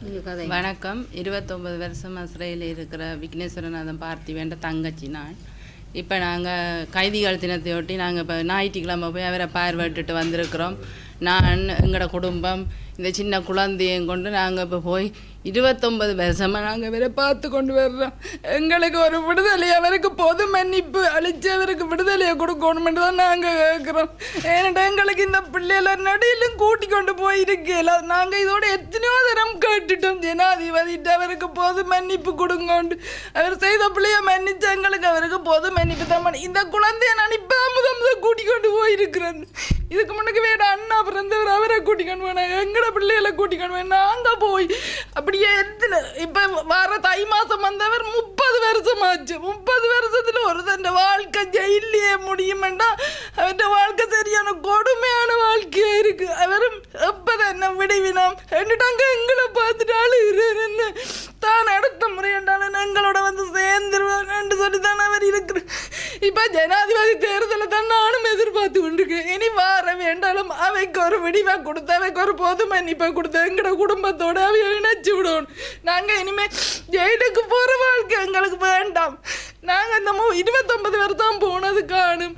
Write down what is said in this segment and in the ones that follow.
வணக்கம். இருபத்தொம்பது வருஷம் சிறையில் இருக்கிற விக்னேஸ்வரநாதன் பார்த்திவேண்ட தங்கச்சி நான். இப்போ நாங்கள் கைதிகள் தினத்தையொட்டி நாங்கள் இப்போ ஞாயிற்றுக்கிழமை போய் அவரை பார்வையிட்டுட்டு வந்திருக்கிறோம். நான் எங்களோட குடும்பம் இந்த சின்ன குழந்தையும் கொண்டு நாங்கள் இப்போ போய் இருபத்தொம்பது வருஷமாக நாங்கள் இவரை பார்த்து கொண்டு வர்றோம். எங்களுக்கு ஒரு விடுதலை அவருக்கு பொது மன்னிப்பு அழிச்சு அவருக்கு விடுதலையை கொடுக்கணுமென்று தான் நாங்கள் கேட்குறோம் ஏன்னா எங்களுக்கு இந்த பிள்ளைகளை நடுவிலும் கூட்டி கொண்டு போயிருக்கல நாங்கள் இதோட எத்தனையோ தரம் கேட்டுட்டோம். ஜனாதிபதிட்டு அவருக்கு பொது மன்னிப்பு கொடுங்கோண்டு. அவர் செய்த பிள்ளைய மன்னிச்சு எங்களுக்கு அவருக்கு பொது மன்னிப்பு தான் இந்த குழந்தைய நான் இப்போ முதல் கூட்டி கொண்டு போயிருக்கிறேன். இதுக்கு முன்னுக்கு வேறு அண்ணா பிறந்தவர் அவரை கூட்டிக்கணும் வேணாம் எங்கட பிள்ளைகளை கூட்டிக்கணும் வேணாம் நாங்க போய் அப்படியே எத்தனை இப்ப வர தை மாசம் வந்தவர் முப்பது வருஷம் ஆச்சு முப்பது வருஷத்துல ஒரு தன் வாழ்க்கை ஜெயிலே முடியுமெண்டா அவருடைய வாழ்க்கை சரியான கொடுமையான வாழ்க்கையா இருக்கு. அவரும் எப்பதான் என்ன விடுவினோம் என்னட்டாங்க எங்களை பார்த்துட்டு அழுகிறேன் தான் அடுத்த முறை என்றாலும் எங்களோட வந்து சேர்ந்துருவான்னு சொல்லி தான் அவர் இருக்கு இப்ப ஜனாதிபதி தேர்தலை தான் நானும் அவைக்கு ஒரு விடிவை கொடுத்து அவைக்கு ஒரு பொது மன்னிப்பை கொடுத்து எங்கட குடும்பத்தோட அவைய இணைச்சு விடுவோம் நாங்க இனிமே ஜெயிலுக்கு போற வாழ்க்கை எங்களுக்கு வேண்டாம். நாங்க இந்த இருபத்தொன்பது பேர் தான் போனது காணும்.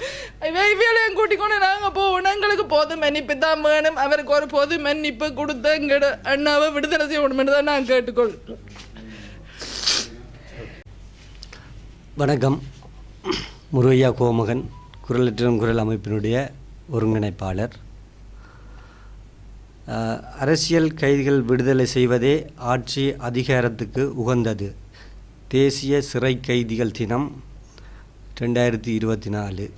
வெவ்வேலையும் கூட்டிக்கொண்டு நாங்க போகணும் எங்களுக்கு பொது மன்னிப்பு தான் வேணும். அவருக்கு ஒரு பொது மன்னிப்பு கொடுத்து எங்கட அண்ணாவை விடுதலை செய்யணும்னு தான் நான் கேட்டுக்கொள் வணக்கம். முருகையா கோமகன் குரலற்றும் குரல் அமைப்பினுடைய ஒருங்கிணைப்பாளர். அரசியல் கைதிகள் விடுதலை செய்வதே ஆட்சி அதிகாரத்துக்கு உகந்தது. தேசிய சிறை கைதிகள் தினம் ரெண்டாயிரத்தி இருபத்தி நாலு.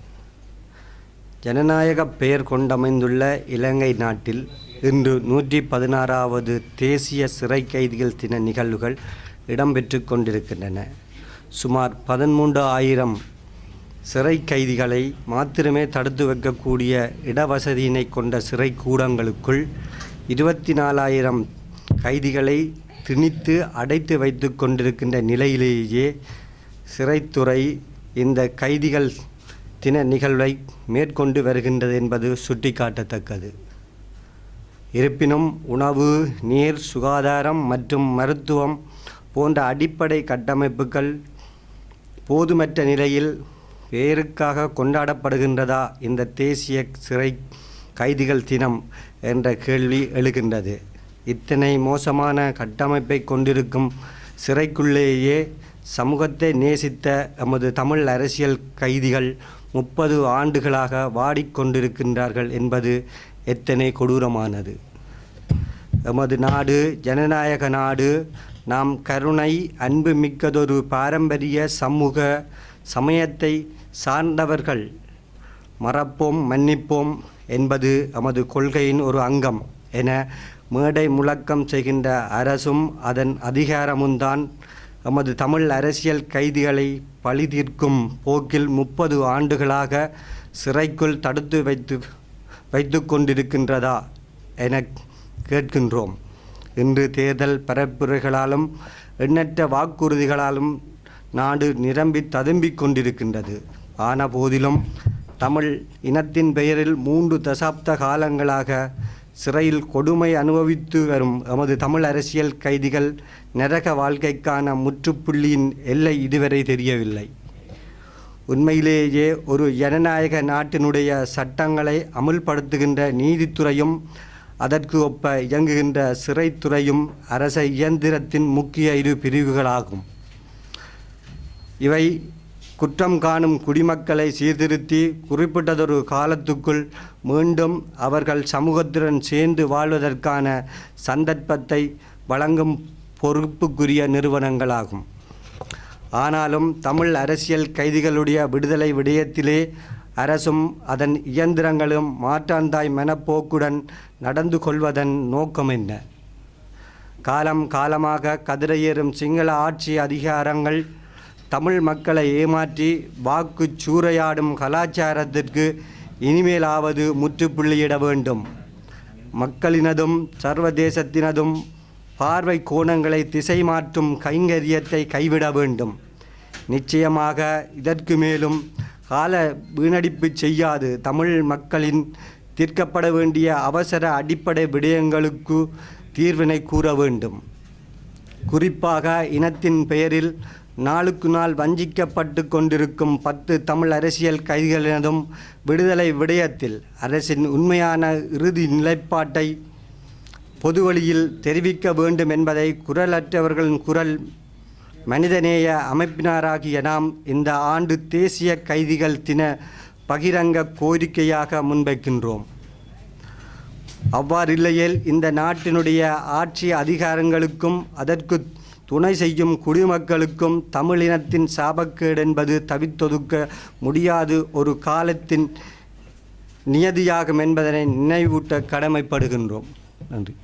ஜனநாயக பெயர் கொண்டமைந்துள்ள இலங்கை நாட்டில் இன்று நூற்றி பதினாறாவது தேசிய சிறை கைதிகள் தின நிகழ்வுகள் இடம்பெற்று கொண்டிருக்கின்றன. சுமார் பதிமூன்று ஆயிரம் சிறை கைதிகளை மாத்திரமே தடுத்து வைக்கக்கூடிய இடவசதியினை கொண்ட சிறை கூடங்களுக்குள் இருபத்தி நாலாயிரம் கைதிகளை திணித்து அடைத்து வைத்து கொண்டிருக்கின்ற நிலையிலேயே சிறைத்துறை இந்த கைதிகள் தின நிகழ்வை மேற்கொண்டு வருகின்றது என்பது சுட்டிக்காட்டத்தக்கது. இருப்பினும் உணவு நீர் சுகாதாரம் மற்றும் மருத்துவம் போன்ற அடிப்படை கட்டமைப்புகள் போதுமற்ற நிலையில் பேருக்காக கொண்டாடப்படுகின்றதா இந்த தேசிய சிறை கைதிகள் தினம் என்ற கேள்வி எழுகின்றது. இத்தனை மோசமான கட்டமைப்பை கொண்டிருக்கும் சிறைக்குள்ளேயே சமூகத்தை நேசித்த எமது தமிழ் அரசியல் கைதிகள் முப்பது ஆண்டுகளாக வாடிக்கொண்டிருக்கின்றார்கள் என்பது எத்தனை கொடூரமானது. எமது நாடு ஜனநாயக நாடு நாம் கருணை அன்பு மிக்கதொரு பாரம்பரிய சமூக சமயத்தை சார்ந்தவர்கள். மறப்போம் மன்னிப்போம் என்பது நமது கொள்கையின் ஒரு அங்கம் என மேடை முழக்கம் செய்கின்ற அரசும் அதன் அதிகாரமும்தான் நமது தமிழ் அரசியல் கைதிகளை பழிதீர்க்கும் போக்கில் முப்பது ஆண்டுகளாக சிறைக்குள் தடுத்து வைத்து வைத்து கொண்டிருக்கின்றதா என கேட்கின்றோம். இன்று தேர்தல் பரப்புரைகளாலும் எண்ணற்ற வாக்குறுதிகளாலும் நாடு நிரம்பி ததும்பிக் கொண்டிருக்கின்றது. ஆன போதிலும் தமிழ் இனத்தின் பெயரில் மூன்று தசாப்த காலங்களாக சிறையில் கொடுமை அனுபவித்து வரும் எமது தமிழ் அரசியல் கைதிகள் நரக வாழ்க்கைக்கான முற்றுப்புள்ளியின் எல்லை இதுவரை தெரியவில்லை. உண்மையிலேயே ஒரு ஜனநாயக நாட்டினுடைய சட்டங்களை அமுல்படுத்துகின்ற நீதித்துறையும் அதற்கு ஒப்ப இயங்குகின்ற சிறைத்துறையும் அரச இயந்திரத்தின் முக்கிய இரு பிரிவுகளாகும். இவை குற்றம் காணும் குடிமக்களை சீர்திருத்தி குறிப்பிட்டதொரு காலத்துக்குள் மீண்டும் அவர்கள் சமூகத்துடன் சேர்ந்து வாழ்வதற்கான சந்தர்ப்பத்தை வழங்கும் பொறுப்புக்குரிய நிறுவனங்களாகும். ஆனாலும் தமிழ் அரசியல் கைதிகளுடைய விடுதலை விடயத்திலே அரசும் அதன் இயந்திரங்களும் மாற்றாந்தாய் மனப்போக்குடன் நடந்து கொள்வதன் நோக்கம் என்ன? காலம் காலமாக கதிரையேறும் சிங்கள ஆட்சி அதிகாரங்கள் தமிழ் மக்களை ஏமாற்றி வாக்கு சூறையாடும் கலாச்சாரத்திற்கு இனிமேலாவது முற்றுப்புள்ளியிட வேண்டும். மக்களினதும் சர்வதேசத்தினதும் பார்வை கோணங்களை திசை மாற்றும் கைங்கரியத்தை கைவிட வேண்டும். நிச்சயமாக இதற்கு மேலும் கால வீணடிப்பு செய்யாது. தமிழ் மக்களின் தீர்க்கப்பட வேண்டிய அவசர அடிப்படை விடயங்களுக்கு தீர்வினை கூற வேண்டும். குறிப்பாக இனத்தின் பெயரில் நாளுக்கு நாள் வஞ்சிக்கப்பட்டு கொண்டிருக்கும் பத்து தமிழ் அரசியல் கைதிகளினதும் விடுதலை விடயத்தில் அரசின் உண்மையான இறுதி நிலைப்பாட்டை பொதுவழியில் தெரிவிக்க வேண்டும் என்பதை குரலற்றவர்களின் குரல் மனிதநேய அமைப்பினராகிய நாம் இந்த ஆண்டு தேசிய கைதிகள் தின பகிரங்க கோரிக்கையாக முன்வைக்கின்றோம். அவ்வாறில்லையேல் இந்த நாட்டினுடைய ஆட்சி அதிகாரங்களுக்கும் அதற்கு துணை செய்யும் குடிமக்களுக்கும் தமிழினத்தின் சாபக்கேடு என்பது தவித்தொதுக்க முடியாது. ஒரு காலத்தின் நியதியாகும் என்பதனை நினைவூட்ட கடமைப்படுகின்றோம். நன்றி.